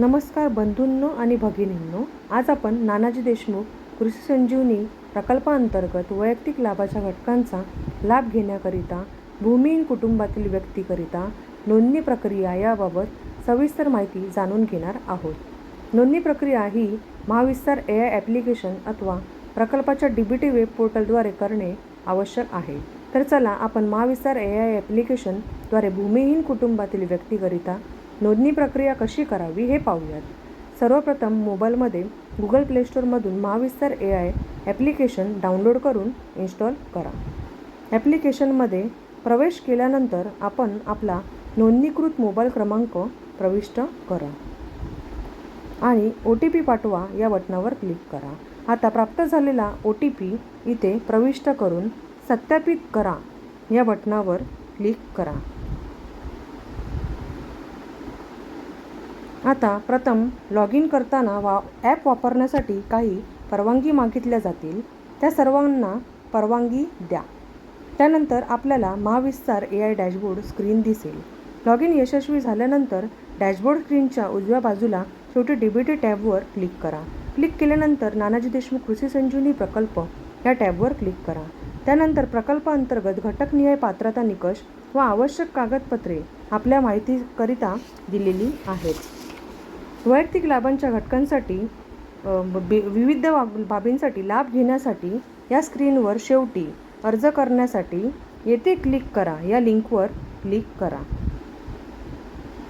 नमस्कार बंधूंनो आणि भगिनींनो आज आपण नानाजी देशमुख कृषी संजीवनी प्रकल्पाअंतर्गत वैयक्तिक लाभाच्या घटकांचा लाभ घेण्याकरिता भूमिहीन कुटुंबातील व्यक्तीकरिता नोंदणी प्रक्रिया याबाबत सविस्तर माहिती जाणून घेणार आहोत. नोंदणी प्रक्रिया ही महाविस्तार ए आय ॲप्लिकेशन अथवा प्रकल्पाच्या डी बी टी वेब पोर्टलद्वारे करणे आवश्यक आहे. तर चला आपण महाविस्तार ए आय ॲप्लिकेशनद्वारे भूमिहीन कुटुंबातील व्यक्तीकरिता नोंदणी प्रक्रिया कशी करावी हे पाहूयात. सर्वप्रथम मोबाईलमध्ये गुगल प्ले स्टोअरमधून Mahavistar A I application download करून इन्स्टॉल करा. ॲप्लिकेशनमध्ये प्रवेश केल्यानंतर आपण आपला नोंदणीकृत मोबाईल क्रमांक प्रविष्ट करा आणि ओ टी पी पाठवा या बटनावर क्लिक करा. आता प्राप्त झालेला ओ टी पी इथे प्रविष्ट करून सत्यापित करा या बटनावर क्लिक करा. आता प्रथम लॉग इन करताना वा ॲप वापरण्यासाठी काही परवानगी मागितल्या जातील. त्या सर्वांना परवानगी द्या. त्यानंतर आपल्याला Mahavistar A I dashboard screen दिसेल. लॉग इन यशस्वी झाल्यानंतर डॅशबोर्ड स्क्रीनच्या उजव्या बाजूला शेवटी डी बी टी टॅबवर क्लिक करा. क्लिक केल्यानंतर नानाजी देशमुख कृषी संजीवनी प्रकल्प या टॅबवर क्लिक करा. त्यानंतर प्रकल्पाअंतर्गत घटकनिहाय पात्रता निकष व आवश्यक कागदपत्रे आपल्या माहितीकरिता दिलेली आहेत. वैयक्तिक लाभांच्या घटकांसाठी बे विविध बाब- बाबींसाठी लाभ घेण्यासाठी या स्क्रीनवर शेवटी अर्ज करण्यासाठी येथे क्लिक करा. या लिंकवर क्लिक करा.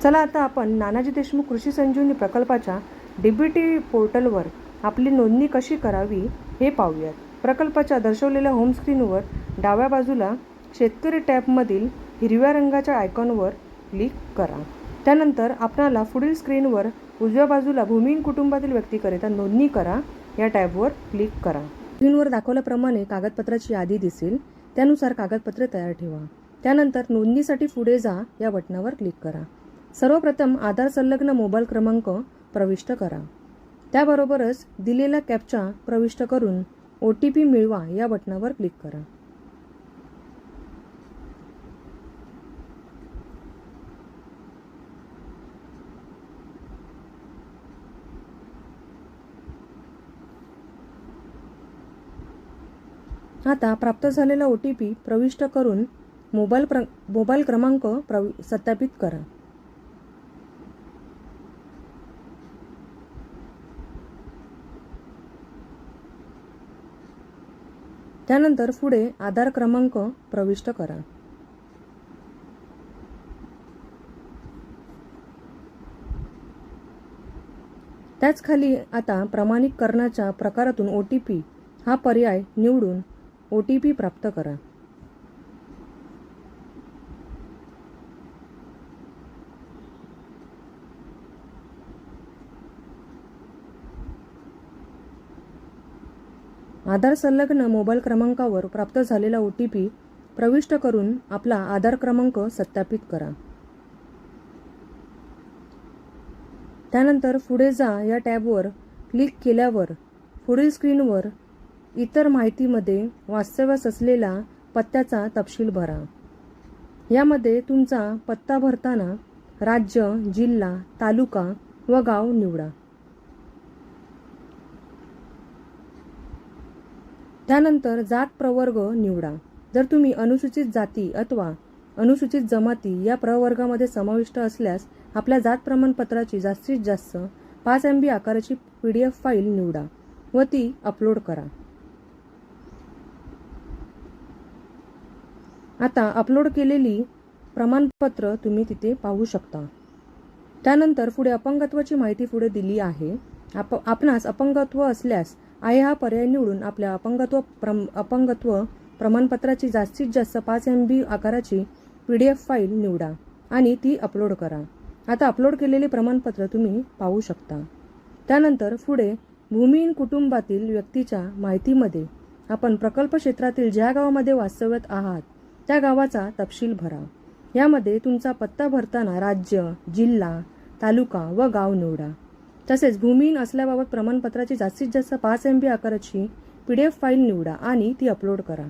चला आता आपण नानाजी देशमुख कृषी संजीवनी प्रकल्पाच्या डी बी टी पोर्टलवर आपली नोंदणी कशी करावी हे पाहूयात. प्रकल्पाच्या दर्शवलेल्या होम स्क्रीनवर डाव्या बाजूला शेतकरी टॅबमधील हिरव्या रंगाच्या आयकॉनवर क्लिक करा. त्यानंतर आपणाला पुढील स्क्रीनवर उजव्या बाजूला भूमिहीन कुटुंबातील व्यक्तीकरिता नोंदणी करा. या टॅबवर क्लिक करा. स्क्रीनवर दाखवल्याप्रमाणे कागदपत्राची यादी दिसेल. त्यानुसार कागदपत्रे तयार ठेवा. त्यानंतर नोंदणीसाठी पुढे जा या बटनावर क्लिक करा. सर्वप्रथम आधार संलग्न मोबाईल क्रमांक प्रविष्ट करा. त्याबरोबरच दिलेला कॅप्चा प्रविष्ट करून ओ टी पी मिळवा या बटनावर क्लिक करा. आता प्राप्त झालेला ओ टी पी प्रविष्ट करून मोबाईल प्र मोबाईल क्रमांक प्रवि सत्यापित करा. त्यानंतर पुढे आधार क्रमांक प्रविष्ट करा. त्याच खाली आता प्रमाणीकरणाच्या प्रकारातून ओ टी पी हा पर्याय निवडून ओ टी पी प्राप्त करा. आधार संलग्न मोबाईल क्रमांकावर प्राप्त झालेला ओ टी पी प्रविष्ट करून आपला आधार क्रमांक सत्यापित करा. त्यानंतर पुढे जा या टॅबवर क्लिक केल्यावर पुढील स्क्रीनवर इतर माहितीमध्ये वास्तव्यास असलेला पत्त्याचा तपशील भरा. यामध्ये तुमचा पत्ता भरताना राज्य जिल्हा तालुका व गाव निवडा. त्यानंतर जात प्रवर्ग निवडा. जर तुम्ही अनुसूचित जाती अथवा अनुसूचित जमाती या प्रवर्गामध्ये समाविष्ट असल्यास आपल्या जात प्रमाणपत्राची जास्तीत जास्त पाच एम बी आकाराची पी डी एफ फाईल निवडा व ती अपलोड करा. आता अपलोड केलेली प्रमाणपत्र तुम्ही तिथे पाहू शकता. त्यानंतर पुढे अपंगत्वाची माहिती पुढे दिली आहे. आप आपणास अपंगत्व असल्यास आहे हा पर्याय निवडून आपल्या अपंगत्व प्रम अपंगत्व प्रमाणपत्राची जास्तीत जास्त पाच एम बी आकाराची पी डी एफ फाईल निवडा आणि ती अपलोड करा. आता अपलोड केलेले प्रमाणपत्र तुम्ही पाहू शकता. त्यानंतर पुढे भूमिहीन कुटुंबातील व्यक्तीच्या माहितीमध्ये आपण प्रकल्प क्षेत्रातील ज्या गावामध्ये वास्तव्यात आहात त्या गावाचा तपशील भरा. यामध्ये तुमचा पत्ता भरताना राज्य जिल्हा तालुका व गाव निवडा. तसेच भूमिहीन असल्याबाबत प्रमाणपत्राची जास्तीत जास्त पाच एम बी आकाराची पी डी एफ फाईल निवडा आणि ती अपलोड करा.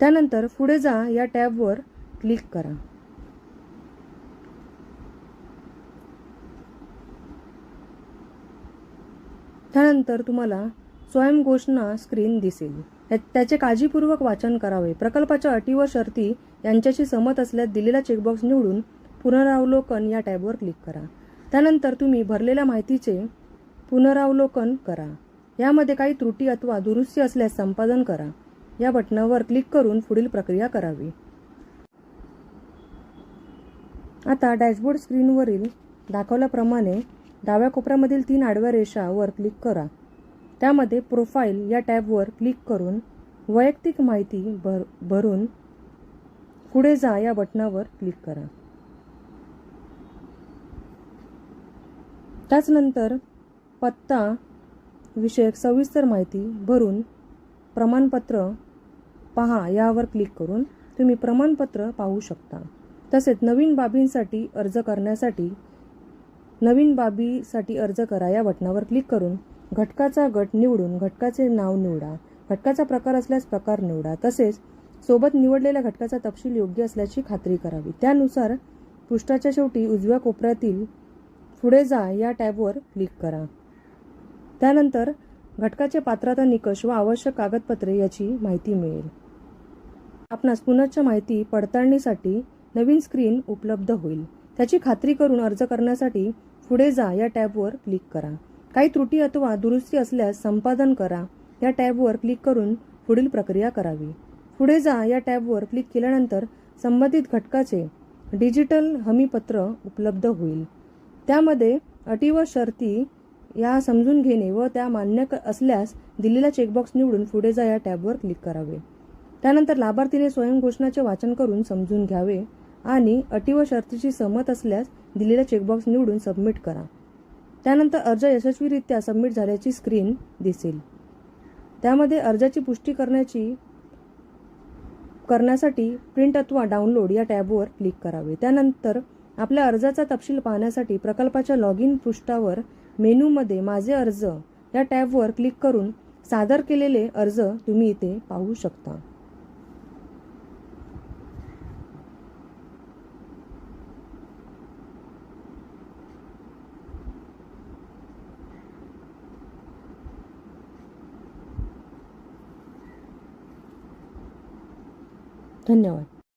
त्यानंतर पुढे जा या टॅबवर क्लिक करा. त्यानंतर तुम्हाला स्वयंघोषणा स्क्रीन दिसेल. त्याचे काळजीपूर्वक वाचन करावे. प्रकल्पाच्या अटी व शर्ती यांच्याशी सहमत असल्यास दिलेला चेकबॉक्स निवडून पुनरावलोकन या टॅबवर क्लिक करा. त्यानंतर तुम्ही भरलेल्या माहितीचे पुनरावलोकन करा. यामध्ये काही त्रुटी अथवा दुरुस्ती असल्यास संपादन करा. या बटणावर क्लिक करून पुढील प्रक्रिया करावी. आता डॅशबोर्ड स्क्रीनवरील दाखवल्याप्रमाणे डाव्या कोपऱ्यामधील तीन आडव्या रेषावर क्लिक करा. त्यामध्ये प्रोफाईल या टॅबवर क्लिक करून वैयक्तिक माहिती भर भरून पुढे जा या बटणावर क्लिक करा. त्याचनंतर पत्ता विषयक सविस्तर माहिती भरून प्रमाणपत्र पहा यावर क्लिक करून तुम्ही प्रमाणपत्र पाहू शकता. तसेच नवीन बाबींसाठी अर्ज करण्यासाठी नवीन बाबीसाठी अर्ज करा या बटणावर क्लिक करून घटकाचा गट निवडून घटकाचे नाव निवडा. घटकाचा प्रकार असल्यास प्रकार निवडा. तसेच सोबत निवडलेल्या घटकाचा तपशील योग्य असल्याची खात्री करावी. त्यानुसार पृष्ठाच्या शेवटी उजव्या कोपऱ्यातील पुढे जा या टॅबवर क्लिक करा. त्यानंतर घटकाचे पात्रता निकष व आवश्यक कागदपत्रे याची माहिती मिळेल. आपणास पुनश्च माहिती पडताळणीसाठी नवीन स्क्रीन उपलब्ध होईल. त्याची खात्री करून अर्ज करण्यासाठी पुढे जा या टॅबवर क्लिक करा. काही त्रुटी अथवा दुरुस्ती असल्यास संपादन करा. या टॅबवर क्लिक करून पुढील प्रक्रिया करावी. पुढे जा. या टॅबवर क्लिक केल्यानंतर संबंधित घटकाचे डिजिटल हमीपत्र उपलब्ध होईल. त्यामध्ये अटी व शर्ती या समजून घेणे व त्या मान्य क- असल्यास दिलेला चेकबॉक्स निवडून पुढे जा या टॅबवर क्लिक करावे. त्यानंतर लाभार्थीने स्वयंघोषणाचे वाचन करून समजून घ्यावे आणि अटी व शर्तीची सहमत असल्यास दिलेला चेकबॉक्स निवडून सबमिट करा. त्यानंतर अर्ज यशस्वीरित्या सबमिट झाल्याची स्क्रीन दिसेल. त्यामध्ये अर्जाची पुष्टी करण्याची करण्यासाठी प्रिंट अथवा डाउनलोड या टॅबवर क्लिक करावे. त्यानंतर आपल्या अर्जाचा तपशील पाहण्यासाठी प्रकल्पाच्या लॉग इन पृष्ठावर मेनूमध्ये माझे अर्ज या टॅबवर क्लिक करून सादर केलेले अर्ज तुम्ही इथे पाहू शकता. धन्यवाद.